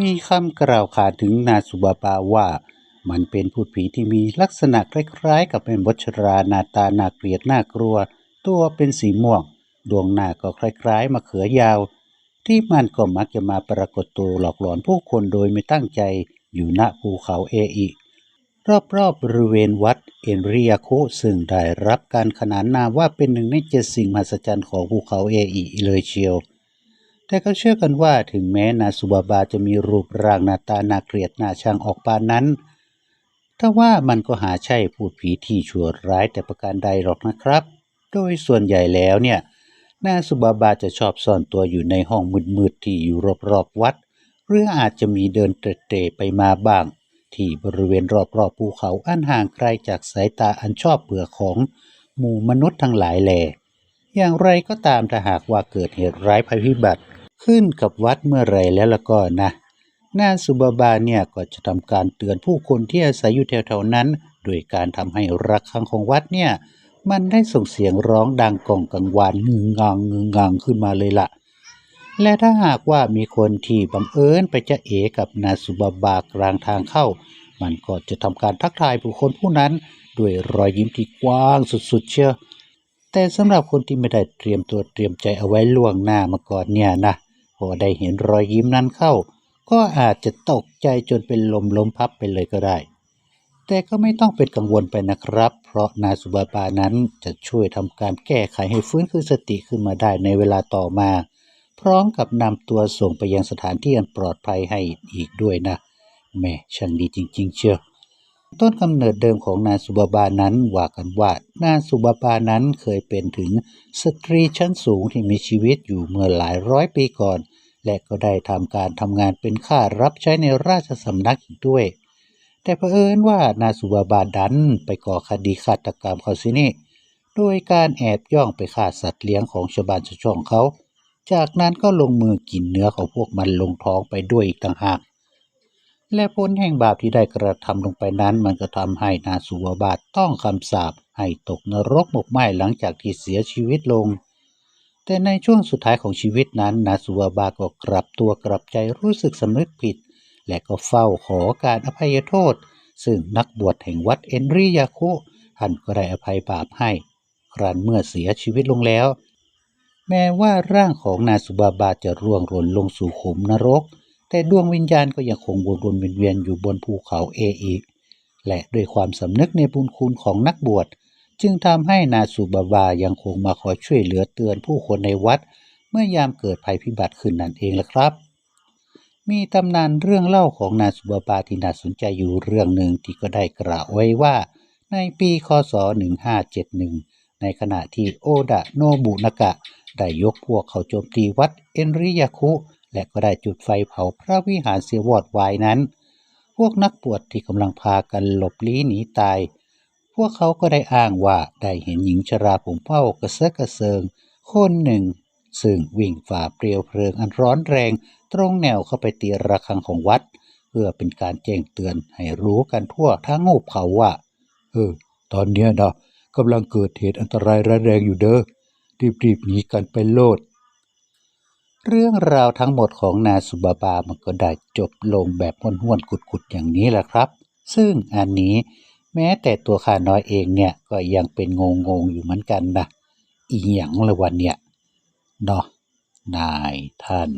มีคำกล่าวขานถึงนาสุบาบาว่า มันเป็นพูดผีที่มีลักษณะคล้ายๆ กับเป็นบชรานาตานาเกลียดน่ากลัว ตัวเป็นสีม่วง ดวงหน้าก็คล้ายๆมะเขือยาว ที่มันก็มักจะมาปรากฏตัวหลอกหลอนผู้คนโดยไม่ตั้งใจอยู่ณภูเขาเออิรอบๆบริเวณวัดเอนริยาโคซึ่งได้รับการขนานนามว่าเป็นหนึ่งในเจ็ดสิ่งมหัศจรรย์ของภูเขาเออิเลยเชียว แต่ก็เชื่อกันว่าถึงแม้นาสุบาบาจะมีรูปร่างหน้าตาน่าเกลียดน่าชังออกปานนั้นถ้าว่ามันก็หาใช่พูดผีที่ชั่วร้ายแต่ประการใดหรอกนะครับ โดยส่วนใหญ่แล้วเนี่ยนาสุบาบาจะชอบซ่อนตัวอยู่ในห้องมืดๆที่อยู่รอบๆวัด หรืออาจจะมีเดินเตะไปมาบ้าง ที่บริเวณรอบๆภูเขาอันห่างไกลจากสายตาอันชอบเบื่อของหมู่มนุษย์ทั้งหลายแหล่อย่างไรก็ตามถ้าหากว่าเกิดเหตุร้ายภัยพิบัติ ขึ้นกับวัดเมื่อไรแล้วละก็นะนาสุบาบาเนี่ยก็จะทำการเตือนผู้คนที่อาศัยอยู่แถวๆนั้น โดยการทำให้ระฆังของวัดเนี่ย มันได้ส่งเสียงร้องดังกองกังวานงึงงังงึงงังขึ้นมาเลยละ่ะ และถ้าหากว่ามีคนที่บังเอิญไปจะเอกับนาสุบาบากลางทางเข้า มันก็จะทำการทักทายผู้คนผู้นั้น ด้วยรอยยิ้มที่กว้างสุดๆเชียวแต่สำหรับคนที่ไม่ได้เตรียมตัวเตรียมใจเอาไว้ล่วงหน้ามาก่อนเนี่ยนะ อได้เห็นรอยยิ้มนั้นเข้า ก็อาจจะตกใจจนเป็นลมล้มพับไปเลยก็ได้ แต่ก็ไม่ต้องเป็นกังวลไปนะครับ เพราะนาสุบาบานั้นจะช่วยทำการแก้ไขให้ฟื้นคืนสติขึ้นมาได้ในเวลาต่อมา พร้อมกับนำตัวส่งไปยังสถานที่อันปลอดภัยให้อีกด้วยนะแม่ช่างดีจริง ๆ เชียวต้นกำเนิดเดิมของนาสุบาบานั้นว่ากันว่านาสุบาบานั้นเคยเป็นถึงสตรีชั้นสูงที่มีชีวิตอยู่เมื่อหลายร้อยปีก่อน และก็ได้ทำการทำงานเป็นข้ารับใช้ในราชสำนักอีกด้วย แต่เผอิญว่านาสุบาบาดันไปก่อคดีฆาตกรรมเขาสินี่โดยการแอบย่องไปฆ่าสัตว์เลี้ยงของชาวบ้านชาวช่องเขา จากนั้นก็ลงมือกินเนื้อของพวกมันลงท้องไปด้วยอีกต่างหาก และผลแห่งบาปที่ได้กระทำลงไปนั้น มันก็ทำให้นาสุวบาทต้องคำสาปให้ตกนรกหมกไหม้หลังจากที่เสียชีวิตลง แต่ในช่วงสุดท้ายของชีวิตนั้น นาสุวบาก็กลับตัวกลับใจรู้สึกสำนึกผิด และก็เฝ้าขอการอภัยโทษ ซึ่งนักบวชแห่งวัดเอนริยาคุท่านก็ได้อภัยบาปให้ ครั้นเมื่อเสียชีวิตลงแล้ว แม้ว่าร่างของนาสุบาบาจะร่วงหล่นลงสู่ขุมนรก แต่ดวงวิญญาณก็ยังคงวนวนเวียนอยู่บนภูเขาเออีและด้วยความสำนึกในบุญคุณของนักบวช จึงทำให้นาสุบาบายังคงมาคอยช่วยเหลือเตือนผู้คนในวัด เมื่อยามเกิดภัยพิบัติขึ้นนั่นเองละครับ มีตำนานเรื่องเล่าของนาสุบาบาที่น่าสนใจอยู่เรื่องหนึ่งที่ก็ได้กล่าวไว้ว่า ในปีคศ 1571 ในขณะที่โอดะโนบุนากะได้ยกพวกเขาโจมตีวัดเอนริยาคุ และก็ได้จุดไฟเผาพระวิหารเสียวอดวายนั้น พวกนักบวชที่กำลังพากันหลบลี้หนีตาย พวกเขาก็ได้อ้างว่าได้เห็นหญิงชราผมเผ้ากระเซาะกระเซิง คนหนึ่ง ซึ่งวิ่งฝ่าเปลวเพลิงอันร้อนแรง ตรงแนวเข้าไปตีระฆังของวัด เพื่อเป็นการแจ้งเตือนให้รู้กันทั่วทั้งหุบเขาว่า เออ ตอนเนี้ยนะกำลังเกิดเหตุอันตรายร้ายแรงอยู่เด้อรีบๆหนีกันไปโลดเรื่องราวทั้งหมดของนาสุบาบามันก็ได้จบลงแบบห้วนๆกุดๆอย่างนี้แหละครับ ซึ่งอันนี้ แม้แต่ตัวข้าน้อยเองเนี่ยก็ยังเป็นงงๆอยู่เหมือนกันนะอีหยังละวันเนี่ยเนาะนายท่าน